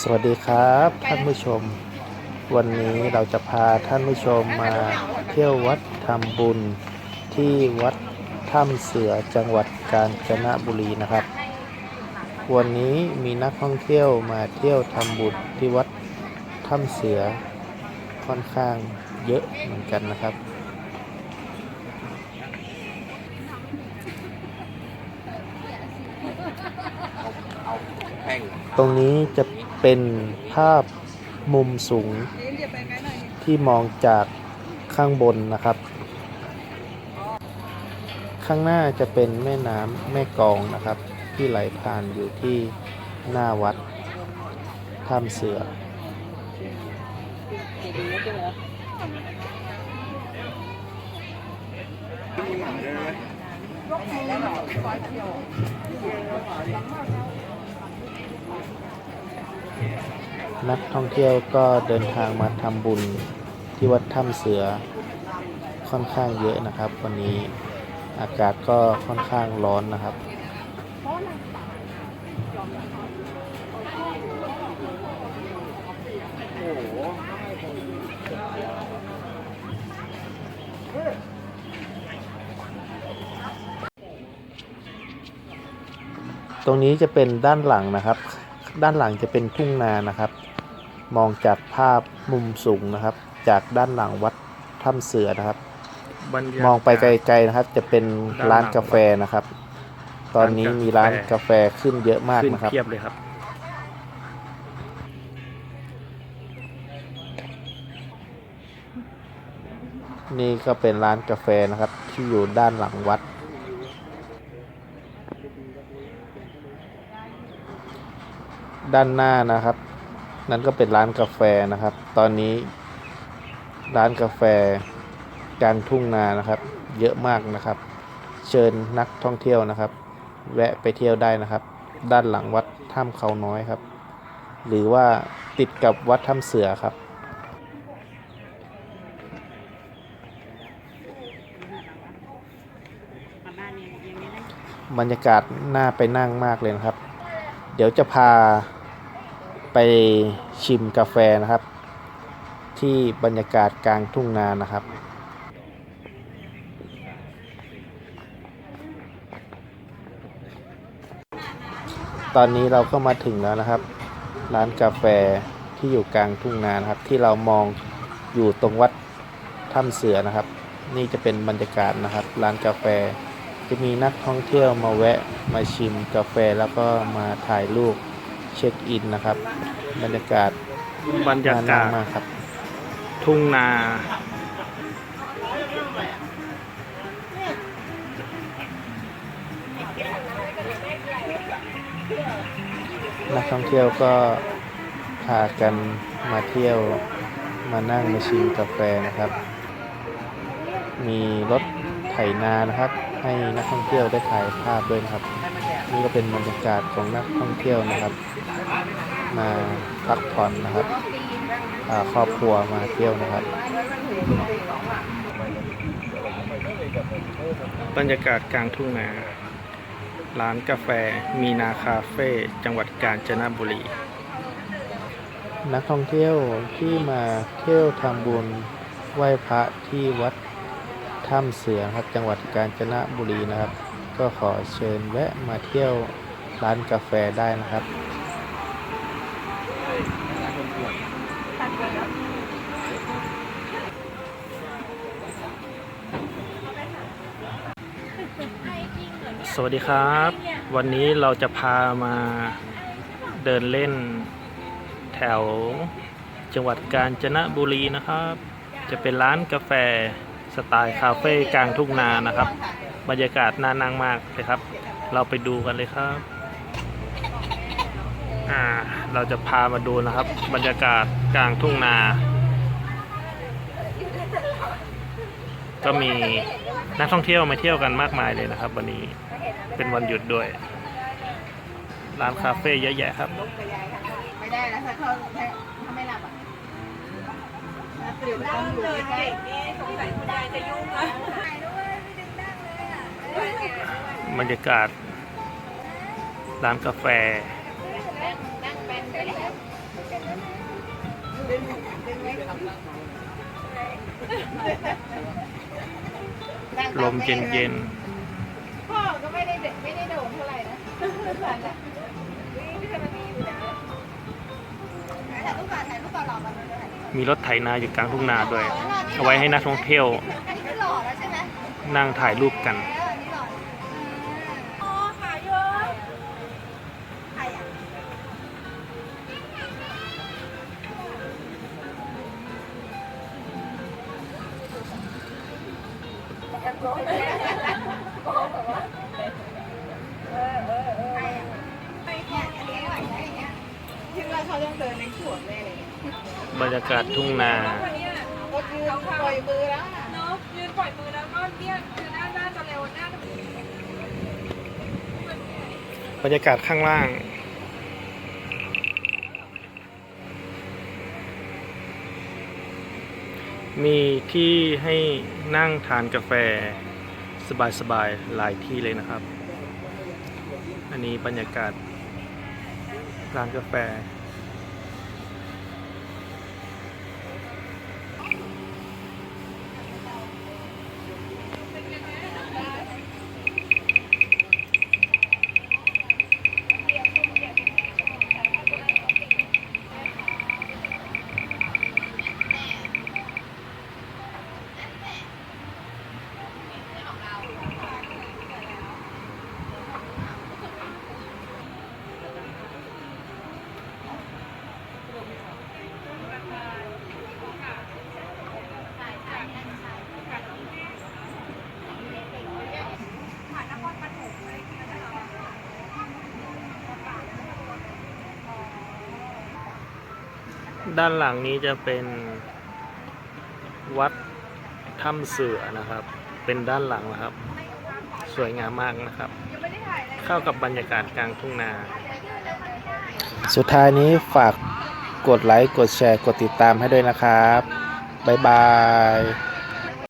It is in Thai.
สวัสดีครับท่านผู้ชม วันนี้เราจะพาท่านผู้ชมมาเที่ยววัดทำบุญที่วัดถ้ำเสือจังหวัดกาญจนบุรีนะครับ วันนี้มีนักท่องเที่ยวมาเที่ยวทำบุญที่วัดถ้ำเสือค่อนข้างเยอะเหมือนกันนะครับตรงนี้จะ เป็นภาพมุมสูงที่มองจากข้างบนนะครับ ข้างหน้าจะเป็นแม่น้ำแม่กองนะครับ ที่ไหลผ่านอยู่ที่หน้าวัดถ้ำเสือ นักท่องเที่ยวก็เดินทางมาทำบุญที่วัดถ้ำเสือค่อนข้างเยอะนะครับ วันนี้อากาศก็ค่อนข้างร้อนนะครับตรงนี้จะเป็นด้านหลังนะครับ ด้านหลังจะเป็นทุ่งนานะครับ มองจากภาพมุมสูงนะครับ จากด้านหลังวัดถ้ำเสือนะครับ บรรยากาศ มองไปไกลๆนะครับ จะเป็นร้านกาแฟนะครับ ตอนนี้มีร้านกาแฟขึ้นเยอะมากขึ้นนะครับเพียบเลยครับ นี่ก็เป็นร้านกาแฟนะครับ ที่อยู่ด้านหลังวัด ด้านหน้านะครับ นั่นก็เป็นร้านกาแฟนะครับ ตอนนี้ร้านกาแฟกลางทุ่งนานะครับ เยอะมากนะครับ เชิญนักท่องเที่ยวนะครับ แวะไปเที่ยวได้นะครับ ด้านหลังวัดถ้ำเขาน้อยครับ หรือว่าติดกับวัดถ้ำเสือครับบรรยากาศน่าไปนั่งมากเลยนะครับ เดี๋ยวจะพา ไปชิมกาแฟนะครับ ที่บรรยากาศกลางทุ่งนานะครับ ตอนนี้เราก็มาถึงแล้วนะครับ ร้านกาแฟที่อยู่กลางทุ่งนานะครับ ที่เรามองอยู่ตรงวัดถ้ำเสือนะครับ นี่จะเป็นบรรยากาศนะครับ ร้านกาแฟจะมีนักท่องเที่ยวมาแวะมาชิมกาแฟแล้วก็มาถ่ายรูป เช็คอินนะครับ บรรยากาศบรรยาน่กาศมากครับ ทุ่งนานักท่องเที่ยวก็พากันมาเที่ยวมานั่งมาชิมกาแฟนะครับ มีรถไถนานะครับ ให้นักท่องเที่ยวได้ถ่ายภาพด้วยนะครับ นี่ก็เป็นบรรยากาศของนักท่องเที่ยวนะครับ มาพักผ่อนนะครับพาครอบครัวมาเที่ยวนะครับ บรรยากาศกลางทุ่งนาร้านกาแฟมีนาคาเฟ่จังหวัดกาญจนบุรี นักท่องเที่ยวที่มาเที่ยวทำบุญไหว้พระที่วัดถ้ำเสือครับจังหวัดกาญจนบุรีนะครับ ก็ขอเชิญแวะมาเที่ยวร้านกาแฟได้นะครับสวัสดีครับ วันนี้เราจะพามาเดินเล่นแถวจังหวัดกาญจนบุรีนะครับ จะเป็นร้านกาแฟสไตล์คาเฟ่กลางทุ่งนานะครับ บรรยากาศน่านั่งมากเลยครับ เราไปดูกันเลยครับ อ่า เราจะพามาดูนะครับ บรรยากาศกลางทุ่งนา ก็มีนักท่องเที่ยวมาเที่ยวกันมากมายเลยนะครับ วันนี้เป็นวันหยุดด้วย ร้านคาเฟ่เยอะแยะครับ ไม่ได้แล้วถ้าเขาถ้าไม่หลับอะตื่นต้องอยู่ใกล้ๆสงสัยคุณยายจะยุ่งอะ บรรยากาศ ร้านกาแฟ ลมเย็นเย็นพ่อก็ไม่ได้ไม่ได้โด่งเท่าไหร่นะสันอะวิ่งที่มันมีอยู่นะถ่ายรูปก่อนถ่ายรูปก่อนหล่อก่อนๆมีรถไถนาอยู่กลางทุ่งนาด้วย เอาไว้ให้นักท่องเที่ยว นั่งถ่ายรูปกัน คิดว่าเขาต้องเดินในขวดแน่เลยบรรยากาศทุ่งนาก็ยืนปล่อยมือแล้วนะเนาะยืนปล่อยมือแล้วก็เนี่ยคือน่าน่าจะเร็วน่าบรรยากาศข้างล่าง มีที่ให้นั่งทานกาแฟสบายๆหลายที่เลยนะครับ อันนี้บรรยากาศร้านกาแฟ ด้านหลังนี้จะเป็นวัดถ้ำเสือนะครับ เป็นด้านหลังนะครับ สวยงามมากนะครับ เข้ากับบรรยากาศกลางทุ่งนา สุดท้ายนี้ฝากกดไลค์ กดแชร์ กดติดตามให้ด้วยนะครับ บ๊ายบาย